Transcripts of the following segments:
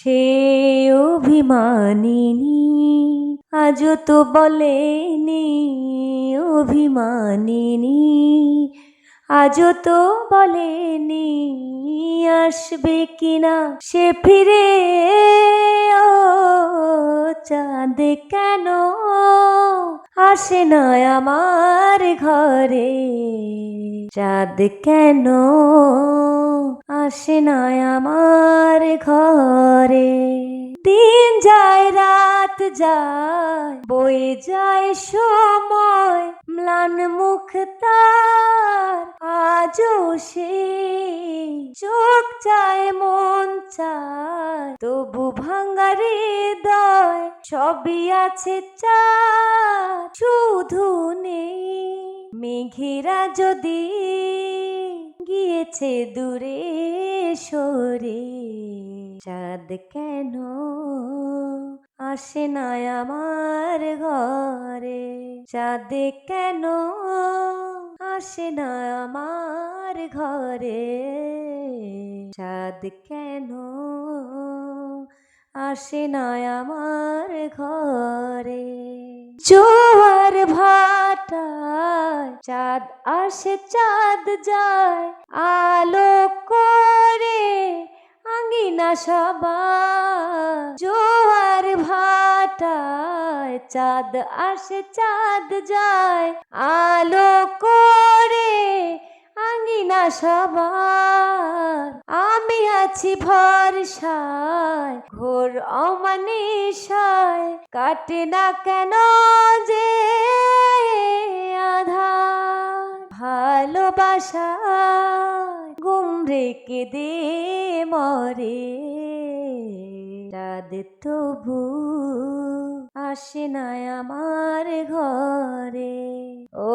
সে অভিমানিনী আজ তো বলেনি অভিমানিনী। আজ তো বলেনি আসবে কিনা সে ফিরে চাঁদ কেন? আসে না আমার ঘরে। চাঁদ কেন? আসে না আমার ঘরে। দিন যায়, রাত যায় বয়ে যায় সময়, ম্লান মুখ তার আজও সে। চোখ চায়, মন চায়, তবু ভাঙ্গারে সবই আছে চা, শুধু নেই মেঘেরা যদি গিয়েছে দূরে সরে। চাঁদ কেন আসে না আমার ঘরে? চাঁদ কেন আসে না আমার ঘরে? চাঁদ কেন আসে না আমার ঘরে। জোয়ার ভাটায় চাঁদ আসে, চাঁদ যায়, আলো করে আঙ্গিনা সবার। জোয়ার ভাটায় চাঁদ আসে, চাঁদ যায়, আলো করে আঙ্গিনা সবার। আমি আছি ভরসায়, ঘোর অমানিসায় কাটে না কেন যে আধার। ভালোবাসা গুমরে কেঁদে মরে রাত তবু আসে না আমার ঘরে। ও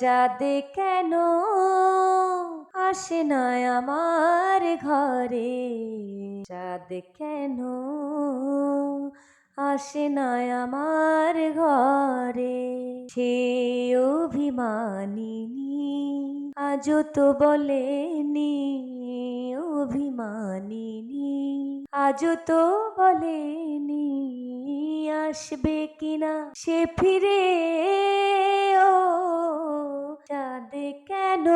চাঁদে কেন আসে না আমার ঘরে। চাঁদ কেন আসে না আমার ঘরে? সে অভিমানিনী আজও তো বলেনি, অভিমানিনী আজও তো বলেনি, আসবে কিনা সে ফিরে? ও, চাঁদ কেন